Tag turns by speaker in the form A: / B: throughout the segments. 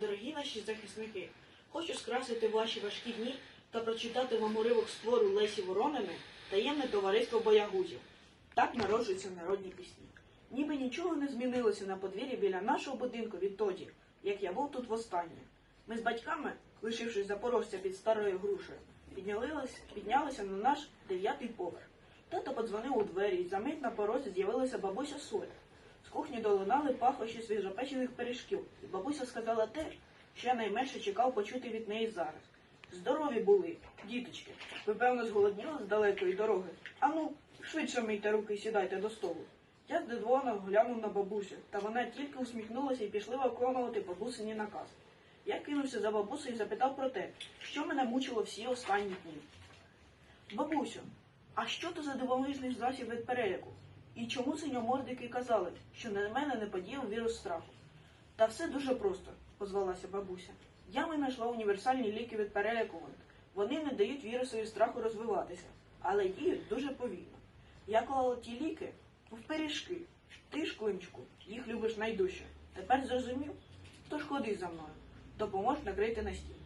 A: Дорогі наші захисники, хочу скрасити ваші важкі дні та прочитати вам уривок з твору Лесі Воронини Таємне товариство боягузів. Так народжуються народні пісні. Ніби нічого не змінилося на подвір'ї біля нашого будинку відтоді, як я був тут востаннє. Ми з батьками, лишившись запорожця під старою грушею, піднялись, піднялися на наш дев'ятий поверх. Тато подзвонив у двері, і за мить на порозі з'явилася бабуся Соля. З кухні долунали пахощі свіжопечених пиріжків, і бабуся сказала те, що я найменше чекав почути від неї зараз. Здорові були, діточки. Ви, певно, зголодніли з далекої дороги. Ану, швидше мийте руки і сідайте до столу. Я здивовано глянув на бабусю, та вона тільки усміхнулася і пішла виконувати бабусині наказ. Я кинувся за бабусею і запитав про те, що мене мучило всі останні дні. Бабусю, а що то за дивовижний засіб від переляку? І чому синьомордики казали, що на мене не подіяв вірус страху? Та все дуже просто, озвалася бабуся. Я винайшла універсальні ліки від переляку. Вони не дають вірусові страху розвиватися, але діють дуже повільно. Я клала ті ліки в пиріжки. Ти ж, климчику, їх любиш найдужче. Тепер зрозумів? Тож ходи за мною. Допомож накрити на стіл.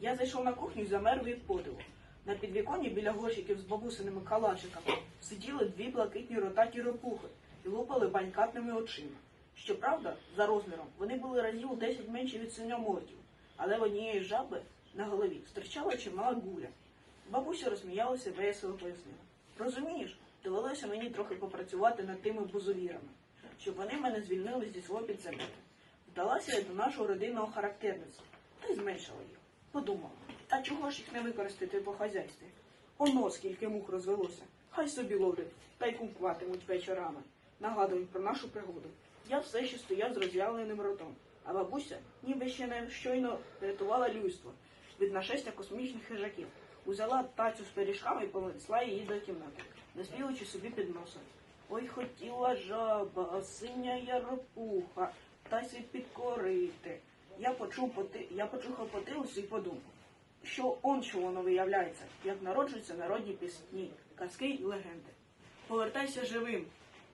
A: Я зайшов на кухню і замер від подиву. На підвіконні біля горщиків з бабусиними калачиками сиділи дві блакитні ротаті ропухи і лупали банькатними очима. Щоправда, за розміром вони були разів у 10 менші від синьомордів, але в однієї жаби на голові стирчала чимала гуля. Бабуся розсміялася і весело пояснила. Розумієш, довелося мені трохи попрацювати над тими бузовірами, щоб вони мене звільнили зі свого підземелля. Вдалася я до нашого родинного характерництва та й зменшила їх. Подумала, а чого ж їх не використати по хазяйстві? Оно скільки мух розвелося. Хай собі ловлять та й кумкуватимуть вечорами. Нагадують про нашу пригоду. Я все ще стояв з роз'явленим ротом, а бабуся ніби ще не щойно рятувала людство від нашестя космічних хижаків. Узяла тацю з пиріжками і понесла її до кімнати, наспівуючи собі під носом. Ой, хотіла жаба, синя яропуха, та сі підкорити. Я почув поти... я почухав потилицю і подумав, що он що воно виявляється, як народжуються народні пісні, казки й легенди. Повертайся живим,